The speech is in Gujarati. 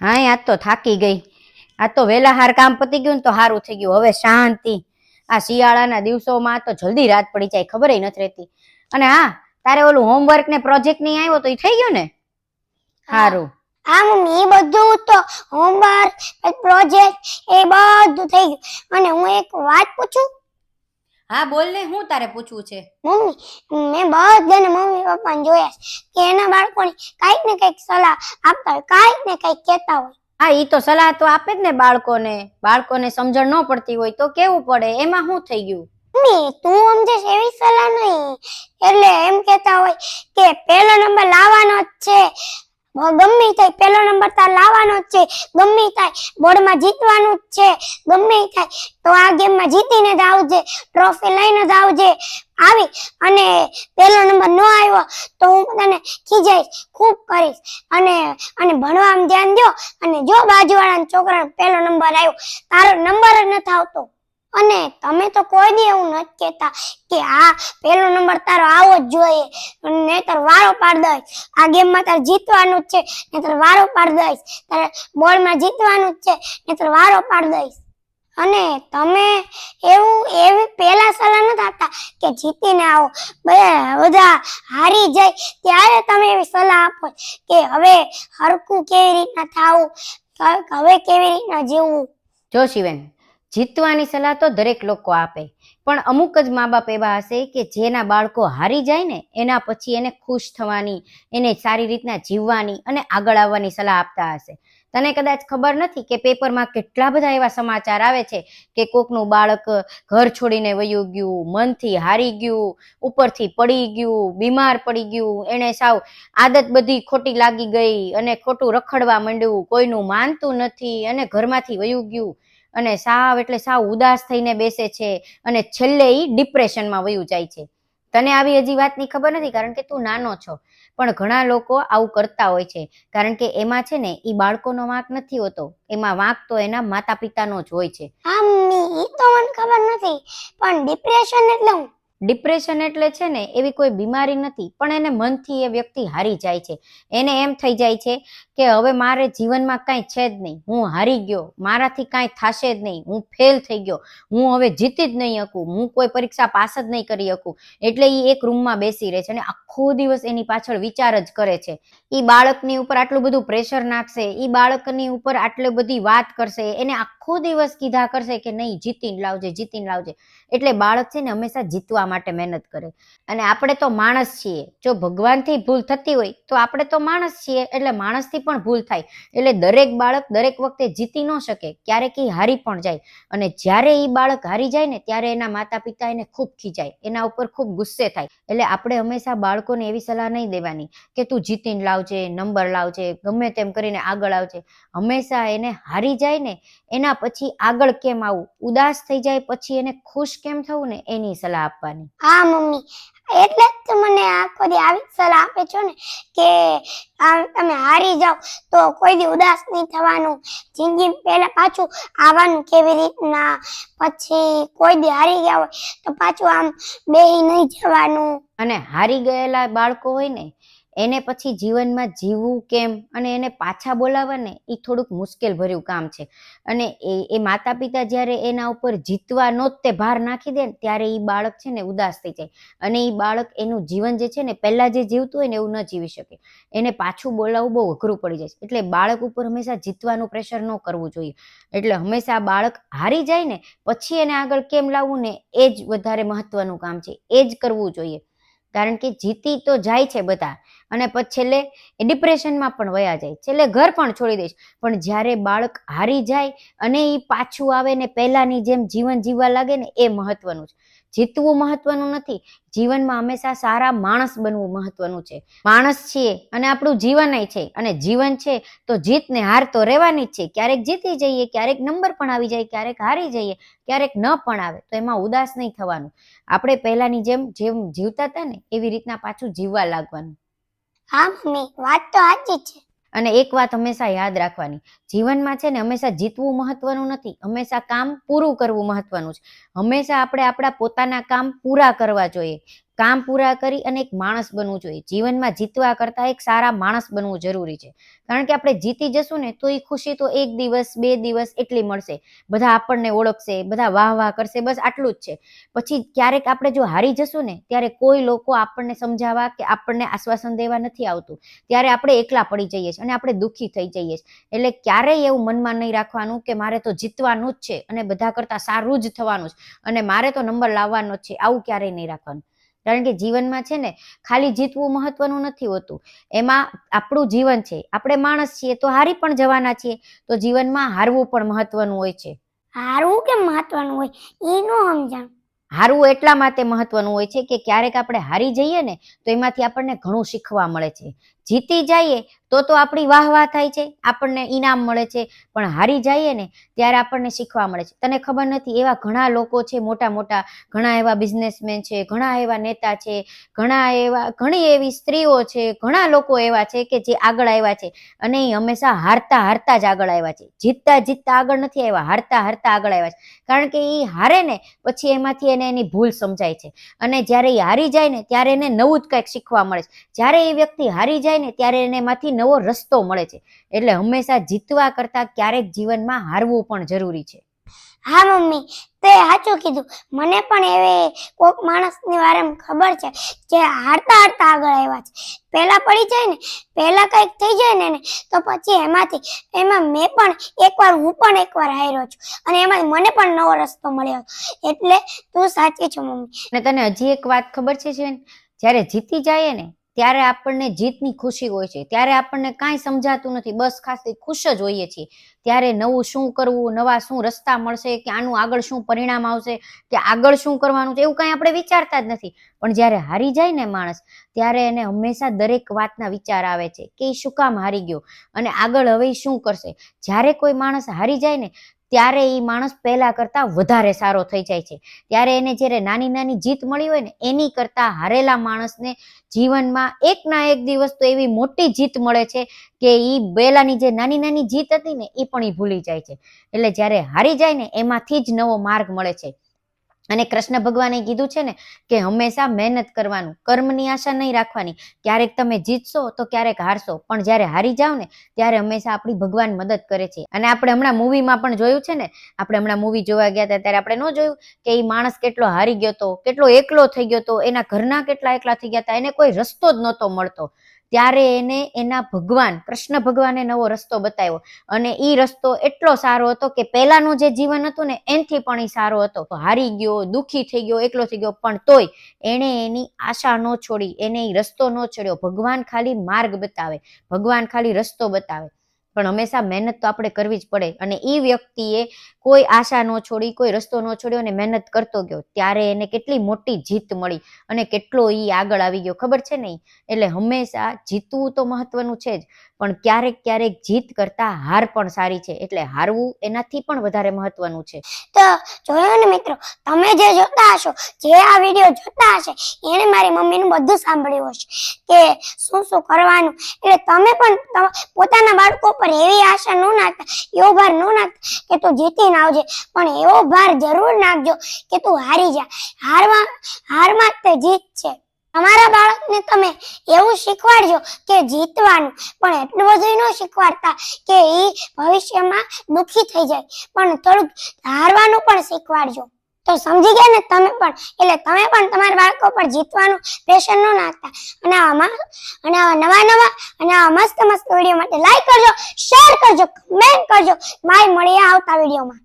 હા આજ તો થાકી ગઈ. આ તો વહેલા હાર કામ પતી ગયું ને તો સારું થઈ ગયું. હવે શાંતિ. આ શિયાળાના દિવસોમાં તો જલ્દી રાત પડી જાય ખબર નથી રહેતી. અને હા તારે ઓલું હોમવર્ક ને પ્રોજેક્ટ નહીં આવ્યો તો એ થઈ ગયું ને? સારું હા મમ્મી એ બધું તો હોમવર્ક પ્રોજેક્ટ એ બધું થઈ ગયું. અને હું એક વાત પૂછું? હા બોલ ને હું તારે પૂછવું છે? મમ્મી મેં બધાને મમ્મી પપ્પાને જોયા કે એના બાળકોને કંઈક ને કંઈક સલાહ આપતા હોય કાંઈક ને કંઈક કહેતા હોય. હા ઈ તો સલાહ તો આપે જ ને બાળકોને. બાળકોને સમજણ ન પડતી હોય તો કેવું પડે? એમાં શું થઈ ગયું? મમ્મી તું સમજેશ એવી સલાહ નહીં. એટલે એમ કહેતા હોય કે પહેલો નંબર લાવવાનો જ છે. ગમે થાય પહેલો નંબર તાર લાવવાનો જ છે. ગમે થાય બોર્ડમાં જીતવાનું જ છે. ગમે થાય તો આ ગેમમાં જીતીને જ આવજે. ટ્રોફી લઈને જ આવજે. આવી અને પહેલો નંબર ન આવ્યો તો હું તને ખીજાઈશ, ખૂબ કરીશ. અને અને ભણવામાં ધ્યાન દો અને જો બાજુવાળાના છોકરાનો પહેલો નંબર આવ્યો, તારો નંબર જ નથી આવતો. અને તમે તો કોઈ દી એવું નથી કહેતા કે આ પહેલો નંબર તારો આવો જ જોઈએ. નહીતર વારો પાડ દઈશ. આ ગેમમાં તારે જીતવાનું જ છે. નહીતર વારો પાડ દઈશ. તારે બોલમાં જીતવાનું જ છે. નહીતર વારો પાડ દઈશ. અને તમે એવું, એવી પહેલા સલાહ નથી આપતા કે જીતીને આવો. બધા હારી જાય. ત્યારે તમે એવી સલાહ આપો કે હવે હરકું કેવી રીતના થાવું? હવે કેવી રીતના જીવવું? જો શિવેન જીતવાની સલાહ તો દરેક લોકો આપે. પણ અમુક જ મા બાપ એવા હશે કે જેના બાળકો હારી જાય ને, એના પછી એને ખુશ થવાની, એને સારી રીતના જીવવાની અને આગળ આવવાની સલાહ આપતા હશે. તને કદાચ ખબર નથી કે પેપરમાં કેટલા બધા એવા સમાચાર આવે છે કે કોકનું બાળક ઘર છોડીને વયું ગયું, મનથી હારી ગયું, ઉપરથી પડી ગયું, બીમાર પડી ગયું એને સાવ આદત બધી ખોટી લાગી ગઈ અને ખોટું રખડવા માંડ્યું, કોઈનું માનતું નથી અને ઘરમાંથી વયું ગયું. અને સાવ એટલે સાવ ઉદાસ થઈને બેસે છે અને છેલ્લે એ ડિપ્રેશનમાં વયું જાય છે. તને આવી હજી વાતની ખબર નથી કારણ કે તું નાનો છો. પણ ઘણા લોકો આવું કરતા હોય છે. કારણ કે એમાં છે ને એ બાળકોનો વાંક નથી હોતો. એમાં વાંક તો એના માતા પિતાનો જ હોય છે. મમ્મી, ઈ તો મને ખબર નથી. પણ ડિપ્રેશન એટલે હું ડિપ્રેશન એટલે છે ને, એવી કોઈ બીમારી નથી, પણ એને મનથી એ વ્યક્તિ હારી જાય છે. એને એમ થઈ જાય છે કે હવે મારે જીવનમાં કાંઈ છે જ નહીં. હું હારી ગયો, મારાથી કાંઈ થશે જ નહીં. હું ફેલ થઈ ગયો, હું હવે જીતી જ નહીં શકું, હું કોઈ પરીક્ષા પાસ જ નહીં કરી શકું. એટલે એ એક રૂમમાં બેસી રહે છે અને આખો દિવસ એની પાછળ વિચાર જ કરે છે. એ બાળકની ઉપર આટલું બધું પ્રેશર નાખશે એ બાળકની ઉપર આટલી બધી વાત કરશે, એને આખો દિવસ કીધા કરશે કે નહીં, જીતીને લાવજે જીતીને લાવજે. એટલે બાળક છે ને હંમેશા જીતવા માટે મહેનત કરે. અને આપણે તો માણસ છીએ. જો ભગવાનથી ભૂલ થતી હોય, તો આપણે તો માણસ છીએ. એટલે માણસથી પણ ભૂલ થાય. એટલે દરેક બાળક દરેક વખતે જીતી ન શકે. ક્યારેક એ હારી પણ જાય. અને જ્યારે એ બાળક હારી જાય ને, ત્યારે એના માતા પિતા એને ખૂબ ખીજાય. એના ઉપર ખૂબ ગુસ્સે થાય. એટલે આપણે હંમેશા બાળકોને એવી સલાહ નહીં દેવાની કે તું જીતીને લાવજે, નંબર લાવજે, ગમે તેમ કરીને આગળ આવજે. હંમેશા એને હારી જાય ને, એના પછી આગળ કેમ આવું? ઉદાસ થઈ જાય પછી એને ખુશ કેમ થવું ને એની સલાહ આપવાની? હા મમ્મી. એટલે જ તો મને આખો દી આવી સલાહ આપે છો ને કે તમે હારી જાઓ તો કોઈ દી ઉદાસ નહીં થવાનું. જિંદગી પહેલા પાછું આવવાનું કેવી રીતના? પછી કોઈ દી હારી ગયા હોય તો પાછું આમ બેહી નહીં જવાનું. અને હારી ગયેલા બાળકો હોય ને એને પછી જીવનમાં જીવવું કેમ અને એને પાછા બોલાવવા ને એ થોડુંક મુશ્કેલ ભર્યું કામ છે. અને એ એ માતા પિતા જ્યારે એના ઉપર જીતવાનો જ તે ભાર નાખી દે ત્યારે એ બાળક છે ને ઉદાસ થઈ જાય. અને એ બાળક એનું જીવન જે છે ને પહેલાં જે જીવતું હોય ને એવું ન જીવી શકે. એને પાછું બોલાવવું બહુ અઘરું પડી જાય એટલે બાળક ઉપર હંમેશા જીતવાનું પ્રેશર ન કરવું જોઈએ. એટલે હંમેશા બાળક હારી જાય ને પછી એને આગળ કેમ લાવવું ને એ જ વધારે મહત્વનું કામ છે. એ જ કરવું જોઈએ. કારણ કે જીતી તો જાય છે બધા. અને પછી છેલ્લે ડિપ્રેશનમાં પણ વયા જાય. છેલ્લે ઘર પણ છોડી દઈશ. પણ જ્યારે બાળક હારી જાય અને એ પાછું આવે ને પહેલાની જેમ જીવન જીવવા લાગે ને એ મહત્વનું છે. જીતવું મહત્વનું નથી. જીવનમાં હંમેશા સારા માણસ બનવું મહત્વનું છે. માણસ છીએ અને આપણું જીવન છે. અને જીવન છે તો જીત ને હાર તો રહેવાની જ છે. ક્યારેક જીતી જઈએ, ક્યારેક નંબર પણ આવી જાય, ક્યારેક હારી જઈએ, ક્યારેક ન પણ આવે. તો એમાં ઉદાસ નહીં થવાનું. આપણે પહેલાની જેમ જેમ જીવતા હતા ને, એવી રીતના પાછું જીવવા લાગવાનું. હા, મમ્મી. વાત તો સાચી છે. અને એક વાત હંમેશા યાદ રાખવાની. જીવનમાં છે ને હંમેશા જીતવું મહત્વનું નથી. હંમેશા કામ પૂરું કરવું મહત્વનું છે. હંમેશા આપણે આપણા પોતાના કામ પૂરા કરવા જોઈએ. કામ પૂરા કરી અને એક માણસ બનવું જોઈએ. જીવનમાં જીતવા કરતા એક સારા માણસ બનવું જરૂરી છે. કારણ કે આપણે જીતી જશું ને, તો એ ખુશી તો એક દિવસ, બે દિવસ એટલી મળશે. બધા આપણને ઓળખશે, બધા વાહ વાહ કરશે, બસ આટલું જ છે. પછી ક્યારેક આપણે જો હારી જશું ને, ત્યારે કોઈ લોકો આપણને સમજાવવા કે આપણને આશ્વાસન દેવા નથી આવતું. ત્યારે આપણે એકલા પડી જઈએ છીએ અને આપણે દુઃખી થઈ જઈએ છીએ. એટલે ક્યારેય એવું મનમાં નહીં રાખવાનું કે મારે તો જીતવાનું જ છે અને બધા કરતાં સારું જ થવાનું છે. અને મારે તો નંબર લાવવાનો જ છે. આવું ક્યારેય નહીં રાખવાનું. કારણ કે જીવનમાં છે ને ખાલી જીતવું મહત્વનું નથી હોતું. એમાં આપણું જીવન છે. આપણે માણસ છીએ તો હારી પણ જવાના છીએ. તો જીવનમાં હારવું પણ મહત્વનું હોય છે. હારવું કે મહત્વનું હોય? એનું સમજણ. હારવું એટલા માટે મહત્વનું હોય છે કે ક્યારેક આપણે હારી જઈએ ને તો એમાંથી આપણને ઘણું શીખવા મળે છે. જીતી જઈએ તો તો આપણી વાહ વાહ થાય છે, આપણને ઇનામ મળે છે, પણ હારી જઈએ ને ત્યારે આપણને શીખવા મળે છે. તને ખબર નથી એવા ઘણા લોકો છે, મોટા મોટા, ઘણા એવા બિઝનેસમેન છે, ઘણા એવા નેતા છે, ઘણા એવા, ઘણી એવી સ્ત્રીઓ છે, ઘણા લોકો એવા છે કે જે આગળ આવ્યા છે અને એ હંમેશા હારતા હારતા જ આગળ આવ્યા છે. જીતતા જીતતા આગળ નથી આવ્યા, હારતા હારતા આગળ આવ્યા છે. કારણ કે એ હારે ને પછી એમાંથી એને એની ભૂલ સમજાય છે. અને જ્યારે એ હારી જાય ને ત્યારે એને નવું જ કંઈક શીખવા મળે છે. જ્યારે એ વ્યક્તિ હારી જાય ને ત્યારે એને એમાંથી નવો રસ્તો મળે છે. એટલે હંમેશા જીતવા કરતા ક્યારેક જીવનમાં હારવું પણ જરૂરી છે. હા મમ્મી તે સાચું કીધું. મને પણ એવે કોઈક માણસની વારે ખબર છે જે હારતા હારતા આગળ આવ્યા છે. પહેલા પડી જાય ને પહેલા કંઈક થઈ જાય ને એને તો પછી એમાંથી એમાં મેં પણ એકવાર હું પણ એકવાર હાર્યો છું. અને એમાં મને પણ નવો રસ્તો મળ્યો. એટલે તું સાચી છું મમ્મી. અને તને હજી એક વાત ખબર છે જેન જ્યારે જીતી જાય ને ત્યારે આપણને જીતની ખુશી હોય છે. ત્યારે આપણને કાંઈ સમજાતું નથી. બસ ખાસ ખુશ જ હોઈએ છીએ. ત્યારે નવું શું કરવું, નવા શું રસ્તા મળશે, કે આનું આગળ શું પરિણામ આવશે, કે આગળ શું કરવાનું છે, એવું કાંઈ આપણે વિચારતા જ નથી. પણ જ્યારે હારી જાય ને માણસ, ત્યારે એને હંમેશા દરેક વાતના વિચાર આવે છે, કે એ શું કામ હારી ગયો? અને આગળ હવે શું કરશે? જ્યારે કોઈ માણસ હારી જાય ને ત્યારે એ માણસ પહેલા કરતા વધારે સારો થઈ જાય છે. ત્યારે એને જ્યારે નાની નાની જીત મળી હોય ને, એની કરતા હારેલા માણસને જીવનમાં એક ના એક દિવસ તો એવી મોટી જીત મળે છે કે એ પહેલાની જે નાની નાની જીત હતી ને એ પણ એ ભૂલી જાય છે. એટલે જ્યારે હારી જાય ને, એમાંથી જ નવો માર્ગ મળે છે. અને કૃષ્ણ ભગવાને કીધું છે ને કે હંમેશા મહેનત કરવાનું, કર્મની આશા નહીં રાખવાની. ક્યારેક તમે જીતશો તો ક્યારેક હારશો, પણ જ્યારે હારી જાવ ને ત્યારે હંમેશા આપણી ભગવાન મદદ કરે છે. અને આપણે હમણાં મૂવીમાં પણ જોયું છે ને, આપણે હમણાં મૂવી જોવા ગયા હતા ત્યારે આપણે ન જોયું કે એ માણસ કેટલો હારી ગયો હતો કેટલો એકલો થઈ ગયો હતો એના ઘરના કેટલા એકલા થઈ ગયા હતા, એને કોઈ રસ્તો જ નહોતો મળતો. ત્યારે એને એના ભગવાન, કૃષ્ણ ભગવાને નવો રસ્તો બતાવ્યો. અને એ રસ્તો એટલો સારો હતો કે પહેલાનું જે જીવન હતું ને, એનથી પણ એ સારો હતો. હારી ગયો, દુઃખી થઈ ગયો, એકલો થઈ ગયો, પણ તોય એણે એની આશા ન છોડી, એને એ રસ્તો ન છોડ્યો. ભગવાન ખાલી માર્ગ બતાવે, ભગવાન ખાલી રસ્તો બતાવે. પણ હંમેશા મહેનત તો આપણે કરવી જ પડે. અને એ વ્યક્તિએ કોઈ આશા ન છોડી, કોઈ રસ્તો ન છોડ્યો અને મહેનત કરતો ગયો, ત્યારે એને કેટલી મોટી જીત મળી અને કેટલો એ આગળ આવી ગયો, ખબર છે નહીં? એટલે હંમેશા જીતવું તો મહત્વનું છે જ, પણ ક્યારેક ક્યારેક જીત કરતા હાર પણ સારી છે, એટલે હારવું એનાથી પણ વધારે મહત્વનું છે. તો જોયો ને મિત્રો, તમે જે જોતા હશો, જે આ વીડિયો જોતા હશે, એને મારી મમ્મીનું બધું સાંભળ્યું હશે કે શું શું કરવાનું, એટલે તમે પણ પોતાના બાળકો પર એવી આશા ન નાખતા, એવો ભાર ન નાખતા કે તું જીતીને આવજે. પણ એવો ભાર જરૂર નાખજો કે તું હારી જા. હારમાં હારમાં તે જીત છે. તમારા બાળકને તમે એવું શીખવાડજો કે જીતવાનું. પણ એટલું બધું ન શીખવાડતા કે એ ભવિષ્યમાં દુઃખી થઈ જાય. પણ થોડુંક હારવાનું પણ શીખવાડજો. તો સમજી ગયા ને તમે પણ. એટલે તમે પણ તમારા બાળકો પર જીતવાનું પ્રેશર ન નાખતા. અને આમાં અને આવા નવા નવા, અને આવા મસ્ત મસ્ત વીડિયો માટે લાઈક કરજો શેર કરજો કમેન્ટ કરજો. માય મળીએ આવતા વિડીયોમાં